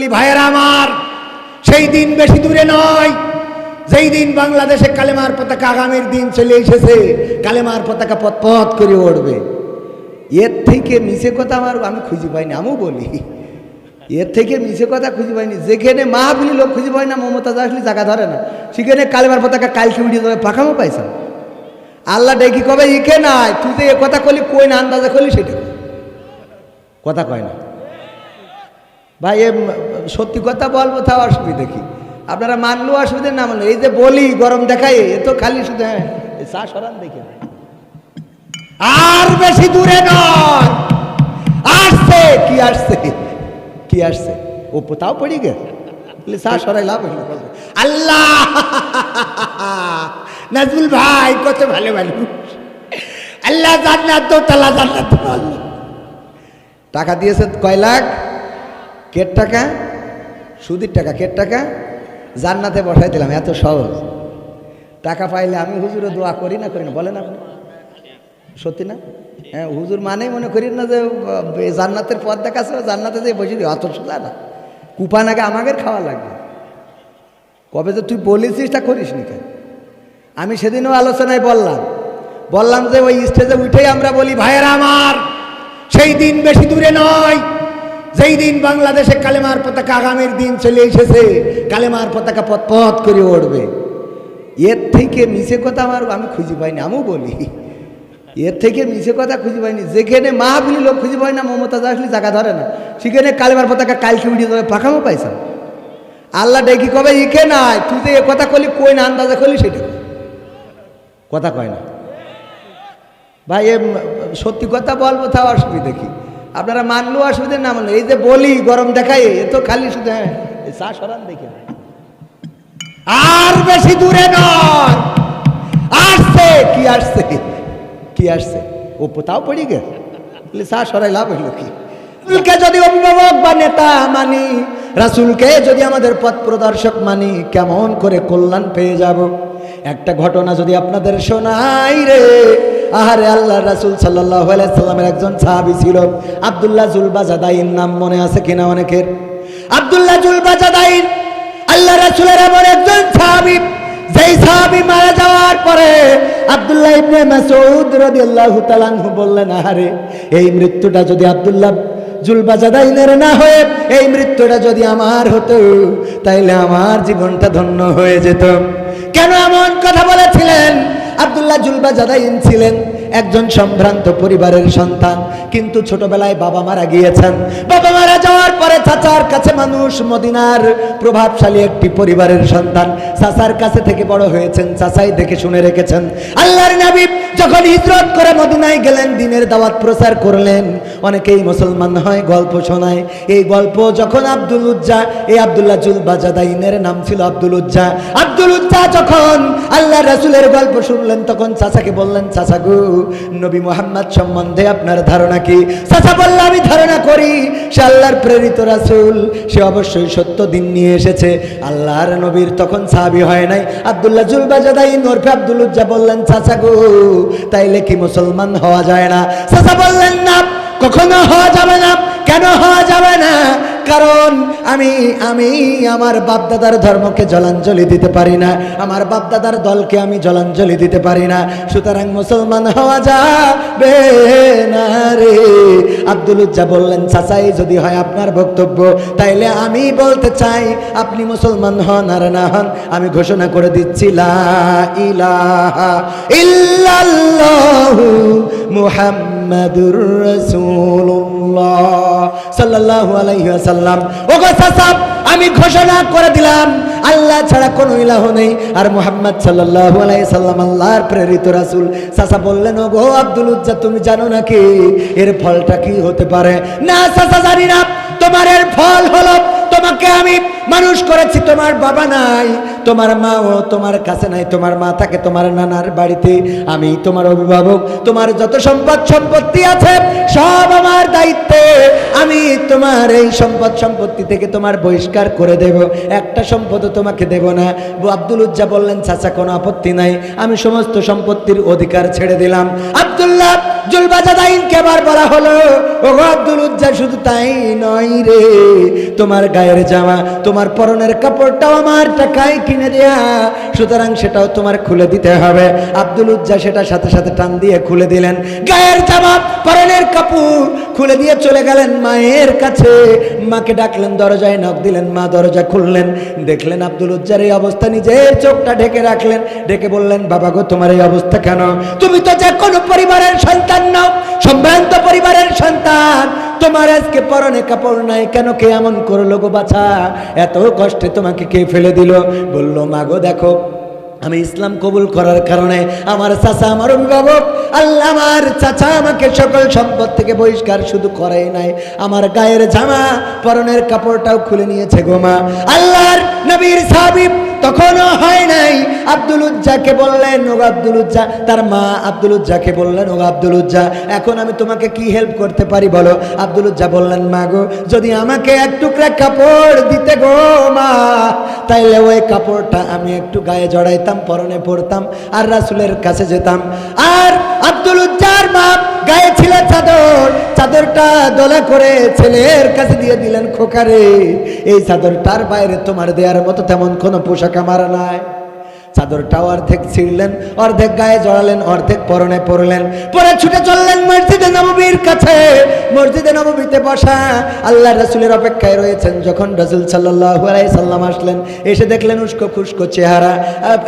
বলি, ভাইয়েরা আমার, সেই দিন বেশি দূরে নয়। যেই দিন বাংলাদেশে কালেমার পতাকা আগামীর দিন চলে এসেছে, কালেমার পতাকা পথ করে উঠবে এর থেকে মিছে কথা আমার আমি খুঁজে পাইনি, আমিও বলি। এর থেকে মিছে কথা খুঁজে পাইনি। যেখানে মাহফিলি লোক খুঁজে পাই না, মমতাজ আসলে জায়গা ধরে না। সেখানে কালেমার পতাকা কালকে উঠিয়ে দেবে পাখামো পাইছাম আল্লাহ ডেকি কবে ইকে নাই। তুই যে এ কথা কলি কই না, আন্দাজে কলি সেটা। কথা কয় না। ভাই, এ সত্যি কথা বলব তাও অসুবিধা কি? আপনারা মানলেও অসুবিধা না মানলো এই যে বলি, গরম দেখায় এ তো খালি শুধু হ্যাঁ চা সরান দেখে। আর বেশি দূরে নয়। আসছে, কি আসছে? কি আসছে? ও তাও পড়ি গে চা সরাই, লাভ আল্লাহ! নাজমুল ভাই, কত ভালো ভালো আল্লাহ জান্নাত তো তালা জান্নাত টাকা দিয়েছে কয় লাখ? কেট টাকা? সুদির টাকা কেট টাকা? জান্নাতে বসাই দিলাম, এত সহজ। টাকা পাইলে আমি হুজুরে দোয়া করি না করি না, বলেন আপনি। সত্যি না? হ্যাঁ হুজুর মানেই মনে করি না যে জান্নাতের পথ দেখাচ্ছে, জান্নাতে যে বসে দিই, অত সোজা না। কুপা নাকি আমাদের খাওয়া লাগবে। কবে যে তুই বলেছিস তা করিস নি কেন? আমি সেদিনও আলোচনায় বললাম। বললাম যে ওই স্টেজে উঠেই আমরা বলি, ভাইয়েরা আমার, সেই দিন বেশি দূরে নয়। যেই দিন বাংলাদেশে কালেমার পতাকা আগামীর দিন চলে এসেছে, কালেমার পতাকা পথ পথ করে উঠবে এর থেকে মিছে কথা আমার আমি খুঁজে পাইনি, আমিও বলি। এর থেকে মিছে কথা খুঁজে পাইনি। যেখানে মাহফিলি লোক খুঁজে পাই না মমতাজ আসলে জায়গা ধরে না। সেখানে কালেমার পতাকা কালকে উঠিয়ে দেবে, পাখামো পাইছাম আল্লাহ ডেকি কবে ইকে নাই। তুই যে এ কথা কলি, কই না আন্দাজে কলি সেটা? কথা কয় না। ভাই, এ সত্যি কথা বলব, তাও অসুবিধা কি? আপনারা মানলেও অসুবিধা না মানলো এই যে বলি, গরম দেখায় এ তো খালি শুধু হ্যাঁ। চা সরান দেখে। আর বেশি দূরে নয়। আসছে, কি আসছে? কি আসছে? ও তাও পড়ি গে চা সরাই লাভ হইল কি? যদি অভিভাবক বা নেতা মানি, রাসুলকে যদি আমাদের পথ প্রদর্শক মানি, কেমন করে কল্যাণ পেয়ে যাব? একটা ঘটনা যদি আপনাদের শোনাই রে। আহারে আল্লাহ রাসুল সাল্লাহ সাল্লামের একজন সাহাবি ছিল। আবদুল্লাহ জুলবাজাদাইন নাম মনে আছে কিনা অনেকের? আবদুল্লাহ জুলবাজাদাইন আল্লাহ রাসুলের এমন একজন সাহাবি, যেই সাহাবি মারা যাওয়ার পরে আব্দুল্লাহ ইবনে মাসউদ রাদিয়াল্লাহু তাআলা বললেন, আহারে, এই মৃত্যুটা যদি আব্দুল্লাহ জুলবাজাদাইনের না হয়ে, এই মৃত্যুটা যদি আমার হতো, তাইলে আমার জীবনটা ধন্য হয়ে যেত। কেন এমন কথা বলেছিলেন? আব্দুল্লাহ জুলবা জাদাইন ছিলেন একজন সম্ভ্রান্ত পরিবারের সন্তান, কিন্তু ছোটবেলায় বাবা মারা গিয়েছেন। বাবা মারা যাওয়ার পরে চাচার কাছে মানুষ মদিনার প্রভাবশালী একটি পরিবারের সন্তান। চাচার কাছে থেকে বড় হয়েছেন, চাচাই দেখে শুনে রেখেছেন। আল্লাহর নবী যখন হিজরত করে মদিনায় গেলেন, দিনের দাওয়াত প্রচার করলেন, অনেকেই মুসলমান হয়, গল্প শোনায়। এই গল্প যখন আব্দুল উজ্জা, এই আব্দুল্লাহ জুলবা জাদাইনের নাম ছিল আব্দুল উজ্জা। আব্দুল উজ্জা যখন আল্লাহ রাসুলের গল্প শুনলেন, তখন চাচাকে বললেন, চাচা গু, নবী মোহাম্মদ সম্বন্ধে আপনার ধারণা কি? চাচা বললে, আমি ধারণা করি, সে আল্লাহর প্রেরিত রাসুল, সে অবশ্যই সত্য দিন নিয়ে এসেছে। আল্লাহর নবীর তখন সাহাবি হয় নাই। আব্দুল্লাহ জুলবাজাদাই নরফে আব্দুল উজ্জা বললেন, চাচা গো তাইলে কি মুসলমান হওয়া যায় না? সাসা বললেন, না। কখনো হওয়া যাবে না। কেন হওয়া যাবে না? কারণ আমি আমি আমার বাপদাদার ধর্মকে জলাঞ্জলি দিতে পারি না। আমার বাপদাদার দলকে আমি জলাঞ্জলি দিতে পারি না। সুতরাং মুসলমান হওয়া যাবে না রে। আব্দুল উজ্জা বললেন, চাচাই, যদি হয় আপনার বক্তব্য, তাইলে আমি বলতে চাই, আপনি মুসলমান হন আর না হন, আমি ঘোষণা করে দিচ্ছি, লা ইলাহা ইল্লাল্লাহু মুহাম্মাদুর রাসূলুল্লাহ। আমি ঘোষণা করে দিলাম, আল্লাহ ছাড়া কোনো ইলাহ নেই। আর মোহাম্মদ সাল্লাহ আলাই সাল্লাম আল্লাহর প্রেরিত রাসুল। সাসা বললেন ও গো আব্দুল উজ্জা, তুমি জানো নাকি এর ফলটা কি হতে পারে? না সাসা, জানি না। তোমার এর ফল হলো, তোমাকে আমি মানুষ করেছি, তোমার বাবা নাই, তোমার মাও তোমার কাছে নাই, তোমার মা থাকে তোমার নানার বাড়িতে। আমি তোমার অভিভাবক, তোমার যত সম্পদ সম্পত্তি আছে, সব আমার দায়িত্বে। আমি তোমার এই সম্পদ সম্পত্তি থেকে তোমার বহিষ্কার করে দেব। একটা সম্পদও তোমাকে দেব না। আব্দুল উজ্জা বললেন, চাচা, কোনো আপত্তি নাই। আমি সমস্ত সম্পত্তির অধিকার ছেড়ে দিলাম। আব্দুল্লাহ জুলবাজাদাইনকে শুধু তাই নয় রে। তোমার গায়ের জামা, তোমার পরনের কাপড়টাও আমার টাকায় কিনে দেয়া, সুতরাং সেটাও তোমার খুলে দিতে হবে। আব্দুল উজ্জা সেটা সাথে সাথে টান দিয়ে খুলে দিলেন। গায়ের জামা পরনের কাপড় খুলে দিয়ে চলে গেলেন মায়ের কাছে। মাকে ডাকলেন, দরজায় নখ দিলেন, মা দরজা খুললেন। দেখলেন আব্দুল উজ্জার এই অবস্থা, নিজের চোখটা ঢেকে রাখলেন। ডেকে বললেন, বাবা গো, তোমার এই অবস্থা কেন? তুমি তো যে কোনো পরিবারের সন্তান নাও, সম্ভ্রান্ত পরিবারের সন্তান। তোমার আজকে পরনে কাপড় নাই, কেন কে এমন করল গো বাছা? এত কষ্টে তোমাকে কে ফেলে দিল? বলল মাগো দেখো আমি ইসলাম কবুল করার কারণে আমার চাচা, আমার অভিভাবক, আল্লাহ আমার চাচা আমাকে সকল সম্পদ থেকে বহিষ্কার শুধু করাই নাই। আমার গায়ের জামা, পরনের কাপড়টাও খুলে নিয়েছে গোমা আল্লাহর নবীর সাবিব তখনও হয় নাই। আব্দুল উজ্জাকে বললেন ও আব্দুল উজ্জা। তার মা আব্দুল উজ্জাকে বললেন ও আব্দুল উজ্জা, এখন আমি তোমাকে কি হেল্প করতে পারি বলো? আব্দুল উজ্জা বললেন, মা গো, যদি আমাকে এক টুকরা কাপড় দিতে গো মা তাইলে ওই কাপড়টা আমি একটু গায়ে জড়াইতাম, পরনে পরতাম, আর রাসুলের কাছে যেতাম। আর আব্দুল উজ্জার মা গায়ে ছিল চাদর, চাদরটা দোলা করে ছেলের কাছে দিয়ে দিলেন খোকারে, এই চাদরটার বাইরে তোমার দেওয়ার মতো তেমন কোনো পোশাক আমার নাই। চাদরটাও অর্ধেক ছিঁড়লেন, অর্ধেক গায়ে জড়ালেন, অর্ধেক পরনে পরলেন। পরে ছুটে চললেন মসজিদে নববীর কাছে। মসজিদে নববীতে বসা আল্লাহ রসুলের অপেক্ষায় রয়েছেন। যখন রসুল সাল্লাহ সাল্লাম আসলেন, এসে দেখলেন উস্কো খুস্কো চেহারা।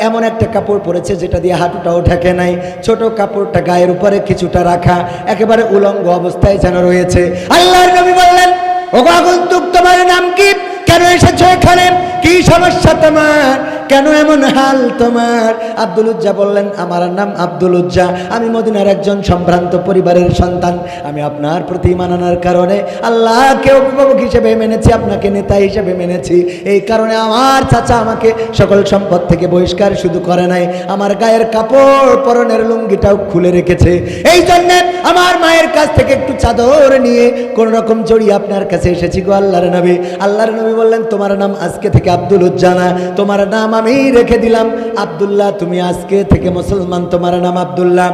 এমন একটা কাপড় পরেছে যেটা দিয়ে হাঁটুটাও ঢাকে নাই। ছোট কাপড়টা গায়ের উপরে কিছুটা রাখা, একেবারে উলঙ্গ অবস্থায় যেন রয়েছে। আল্লাহর নবী বললেন ও আগন্তুক তোমার নাম কি? কেন এসেছ এখানে? কি সমস্যা তোমার? কেন এমন হাল তোমার? আব্দুল উজ্জা বললেন, আমার নাম আব্দুল উজ্জা। আমি মদিনার একজন সম্ভ্রান্ত পরিবারের সন্তান। আমি আপনার প্রতি মানানোর কারণে আল্লাহকে অভিভাবক হিসেবে মেনেছি, আপনাকে নেতা হিসেবে মেনেছি। এই কারণে আমার চাচা আমাকে সকল সম্পদ থেকে বহিষ্কার শুধু করে নাই। আমার গায়ের কাপড় পরনের লুঙ্গিটাও খুলে রেখেছে। এই জন্যে আমার মায়ের কাছ থেকে একটু চাদর নিয়ে কোন রকম জড়িয়ে আপনার কাছে এসেছি গো আল্লাহর নবী। আল্লাহর নবী বললেন, তোমার নাম আজকে থেকে আব্দুল উজ্জানা তোমার নাম আমি রেখে দিলাম। আব্দুল্লাহ, তুমি আজকে থেকে মুসলমান, তোমার নাম আব্দুল্লাহ।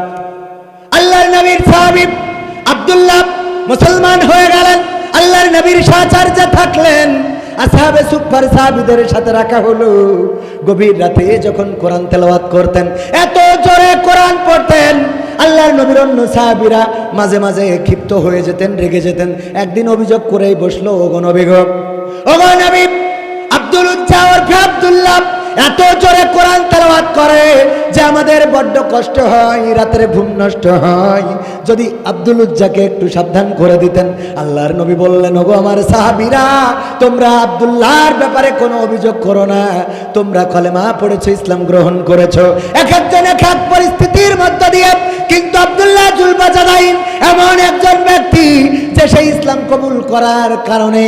আল্লাহর নবীর সাহাবিব আব্দুল্লাহ মুসলমান হয়ে গেলেন। আল্লাহর নবীর সাচার্য থাকলেন। সুপার সাহাবিদের সাথে রাখা হলো। গভীর রাতে যখন কোরআন তেলাওয়াত করতেন, এত জোরে কোরআন পড়তেন, আল্লাহর নবীর অন্য সাহাবিরা মাঝে মাঝে ক্ষিপ্ত হয়ে যেতেন, রেগে যেতেন। একদিন অভিযোগ করেই বসল ওগো নবী এত জোরে কোরআন তেলাওয়াত করে যে আমাদের বড্ড কষ্ট হয়, রাতের ঘুম নষ্ট হয়। যদি আব্দুল উজ্জাকে একটু সাবধান করে দিতেন, আল্লাহর নবী বললেন, ওগো আমার সাহাবীরা, তোমরা আব্দুল্লাহর ব্যাপারে কোনো অভিযোগ করো না। তোমরা কলেমা পড়েছো, ইসলাম গ্রহণ করেছ। এক একজন, এক এক পরিস্থিতির মধ্য দিয়ে কিন্তু আব্দুল্লাহ জুলবাজাদাইন এমন একজন ব্যক্তি ইসলাম কবুল করার কারণে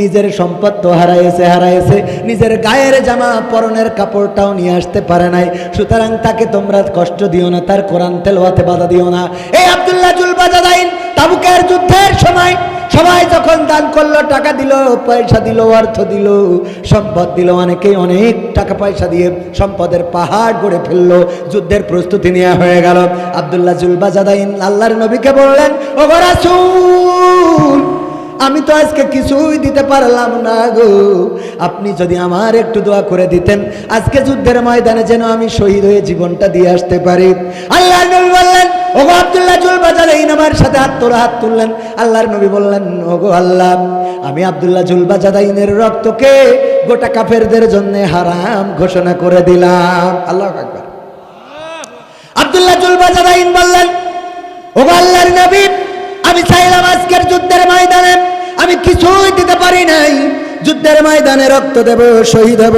নিজের সম্পদ তো হারাইছে হারাইছে। নিজের গায়ের জামা পরনের কাপড়টাও নিয়ে আসতে পারে নাই। সুতরাং তাকে তোমরা কষ্ট দিও না, তার কোরআন তেলোয়াতে বাধা দিও না। এই আব্দুল্লাহ জুলবাজাদাইন তাবুকের যুদ্ধের সময় সবাই যখন দান করল, টাকা দিল, পয়সা দিল, অর্থ দিল, সম্পদ দিল, অনেকেই অনেক টাকা পয়সা দিয়ে সম্পদের পাহাড় গড়ে ফেলল। যুদ্ধের প্রস্তুতি নেওয়া হয়ে গেল। আবদুল্লাহ জুলবাজাদাইন আল্লাহর নবীকে বললেন ও রাসূল আমি তো আজকে কিছুই দিতে পারলাম না গো। আপনি যদি আমার একটু দোয়া করে দিতেন, আজকে যুদ্ধের ময়দানে যেন আমি শহীদ হয়ে জীবনটা দিয়ে আসতে পারি। আল্লাহ নবী বললেন, ওগো আব্দুল্লাহ জুল বাজারাইন আমার সাথে হাত তোলা হাত তুললেন। আল্লাহর নবী বললেন, ওগো আল্লাহ, আমি আব্দুল্লাহ জুল বাজাদাইনের রক্তকে গোটা কাফেরদের জন্য হারাম ঘোষণা করে দিলাম। আল্লাহ আকবার। আব্দুল্লাহ জুল বাজাদাইন বললেন, ওগো আল্লাহর নবী আমি চাইলাম আজকের যুদ্ধের ময়দানে। আমি কিছুই দিতে পারি নাই। যুদ্ধের ময়দানে রক্ত দেব, শহীদ হব।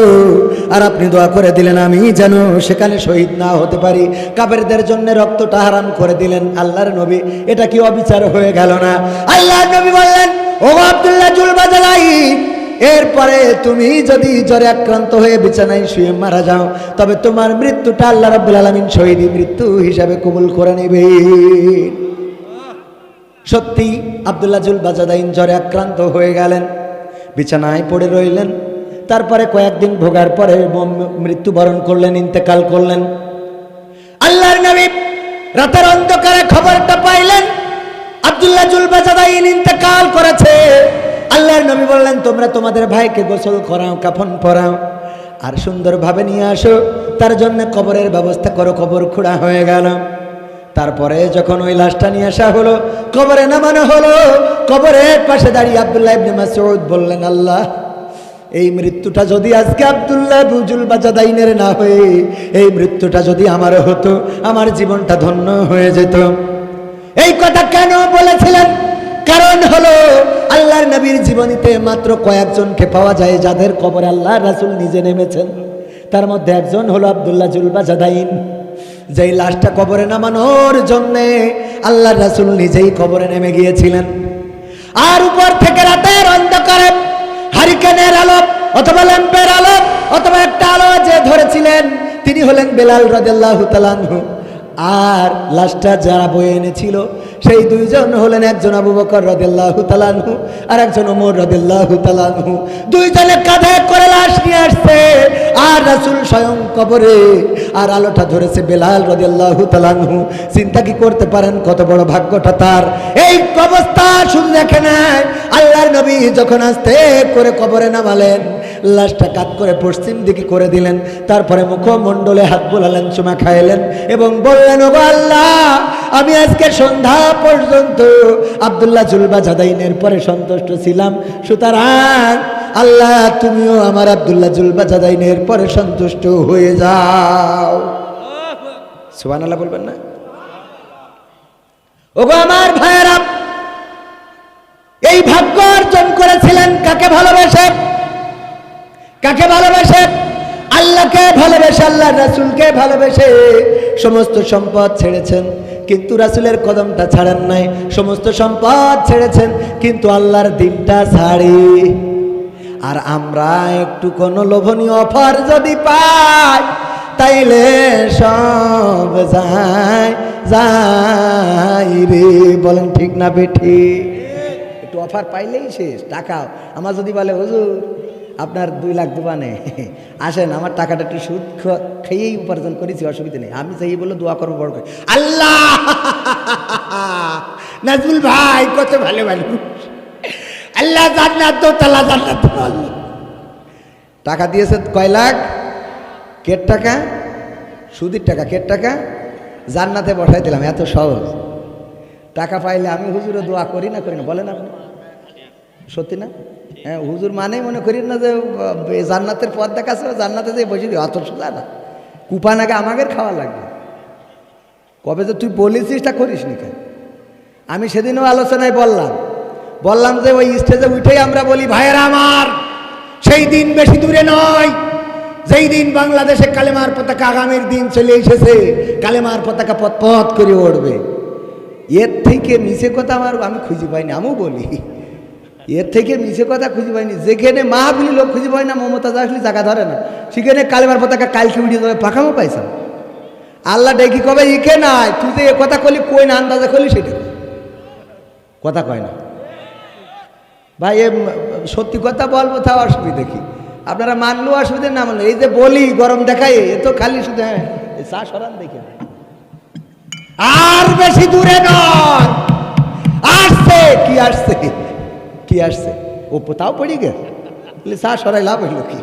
আর আপনি দোয়া করে দিলেন, আমি যেন সেখানে শহীদ না হতে পারি। কাবেরদের জন্য রক্তটা হারাম করে দিলেন আল্লাহর নবী। এটা কি অবিচার হয়ে গেল না? আল্লাহর নবী বললেন ও আব্দুল্লাহ জুলবাজালাই, এরপরে তুমি যদি জ্বরে আক্রান্ত হয়ে বিছানায় শুয়ে মারা যাও, তবে তোমার মৃত্যুটা আল্লাহ রাব্বুল আলামিন শহীদী মৃত্যু হিসাবে কবুল করে নেবে। সত্যি আবদুল্লাহ জুল বাজাদাইন জ্বরে আক্রান্ত হয়ে গেলেন, বিছানায় পড়ে রইলেন, তারপরে কয়েকদিন ভোগার পরে মৃত্যুবরণ করলেন, ইন্তেকাল করলেন। আল্লাহর নবী রাতের অন্ধকারে খবরটা পাইলেন, আব্দুল্লাহ জুলবাজাদাইন ইন্তেকাল করেছে। আল্লাহর নবী বললেন, তোমরা তোমাদের ভাইকে গোসল করাও, কাফন পরাও, আর সুন্দরভাবে নিয়ে আসো, তার জন্য কবরের ব্যবস্থা করো, কবর খোঁড়া হয়ে গেল। তারপরে যখন ওই লাশটা নিয়ে আসা হলো, কবরে নামানো হলো কবরের পাশে দাঁড়িয়ে আব্দুল্লাহ ইবনে মাসউদ বললেন, আল্লাহ, এই মৃত্যুটা যদি আজকে আব্দুল্লাহ বুজুল বাজাদাইনের না হয়ে, এই মৃত্যুটা যদি আমারও হতো, আমার জীবনটা ধন্য হয়ে যেত। এই কথা কেন বলেছিলেন? কারণ হলো, আল্লাহর নবীর জীবনীতে মাত্র কয়েকজনকে পাওয়া যায় যাদের কবরে আল্লাহ রাসূল নিজে নেমেছেন। তার মধ্যে একজন হলো আব্দুল্লাহ জুলবা জাদাইন। যেই লাশটা কবরে নামানোর জন্যে আল্লাহ রাসুল নিজেই কবরে নেমে গিয়েছিলেন। আর উপর থেকে রাতের অন্ধকারে হারিকেনের আলো অথবা ল্যাম্পের আলো অথবা একটা আলো যে ধরেছিলেন, তিনি হলেন বেলাল রাজু আর লাশটা যারা বয়ে এনেছিল, সেই দুইজন হলেন একজন আবু বকর রাদিয়াল্লাহু তাআলাহু আর একজন ওমর রাদিয়াল্লাহু তাআলাহু দুইজনে কাঁধে করে লাশ নিয়ে আসছে। আর রাসুল স্বয়ং কবরে আর আলোটা ধরেছে বেলাল রাদিয়াল্লাহু তাআলাহু চিন্তা কি করতে পারেন? কত বড় ভাগ্যটা তার। এই অবস্থা শুধু দেখে নাই আল্লাহর নবী যখন আসতে করে কবরে নামালেন লাশটা কাত করে পশ্চিম দিকে করে দিলেন। তারপরে মুখমণ্ডলে হাত বোলালেন, চুমা খাইলেন এবং বললেন ও আল্লাহ, আমি আজকে সন্ধ্যা পর্যন্ত আব্দুল্লাহ জুলবা জাদাইনের পরে সন্তুষ্ট ছিলাম। সুতরাং আল্লাহ, তুমিও আমার আবদুল্লাহ জুলবা জাদাইনের পরে সন্তুষ্ট হয়ে যাও। সুবান আল্লাহ বলবেন না? ওগো আমার ভাইয়েরা, এই ভাগ্য অর্জন করেছিলেন কাকে ভালোবেসে কাকে ভালোবেসে? আল্লাহকে ভালোবেসে আল্লাহ রাসুলকে ভালোবেসে। সমস্ত সম্পদ ছেড়েছেন, কিন্তু রাসুলের কদমটা ছাড়েন নাই। সমস্ত সম্পদ ছেড়েছেন, কিন্তু আল্লাহর দিনটা ছাড়ি। আর আমরা একটু কোনো লোভনীয় অফার যদি পাই, তাইলে সব যায় যাই রে। বলেন ঠিক না বেঠি? একটু অফার পাইলেই শেষ টাকা আমার যদি বলে, হুজুর আপনার দুই লাখ দোকানে। আসেন, আমার টাকাটা একটু সুদ খেয়েই উপার্জন করেছি, অসুবিধা নেই। আমি চাই বলে দোয়া করব বড় করে আল্লাহ! নাজমুল ভাই, কত ভালো ভালো আল্লাহ জান্নাত জান্নাত টাকা দিয়েছে কয় লাখ? কেট টাকা? সুদের টাকা, কেট টাকা? জান্নাতে বসাই দিলাম, এত সহজ। টাকা পাইলে আমি হুজুরে দোয়া করি না করি না, বলেন আপনি। সত্যি না? হ্যাঁ হুজুর মানেই মনে করি না যে জান্নাতের পথ দেখাচ্ছে, জান্নাতে যে বসে দিই অত সোজা না। কুপান আগে আমাদের খাওয়া লাগবে। কবে যে তুই বলেছিস তা করিস নি কেন? আমি সেদিনও আলোচনায় বললাম। বললাম যে ওই স্টেজে উঠেই আমরা বলি, ভাইয়েরা আমার, সেই দিন বেশি দূরে নয়। যেই দিন বাংলাদেশে কালেমার পতাকা আগামীর দিন চলে এসেছে, কালেমার পতাকা পথ পথ করে উঠবে। এর থেকে মিশে কথা আমার আমি খুঁজে পাইনি, আমিও বলি। এর থেকে মিশে কথা খুঁজে পাইনি। যেখানে মাহফিলি লোক খুঁজে পাই না, মমতাজ আসলে জায়গা ধরে না। সেখানে কালেমার পতাকা কালকে উঠিয়ে দেবে পাখামো পাইছাম আল্লাহ ডেকে কবে ইকে নাই, তুই যে এ কথা কলি কই না আন্দাজে কলি সেটা? কথা কয় না। ভাই, এ সত্যি কথা বলব, তাও অসুবিধা কি? আপনারা মানলেও অসুবিধা না মানলো? এই যে বলি, গরম দেখাই, এ তো খালি শুধু হ্যাঁ চা সরান দেখে। আর বেশি দূরে নয়। আসছে, কি আসছে? কি আসছে ও তাও পড়ি গে চা সরাই লাভ হইল কি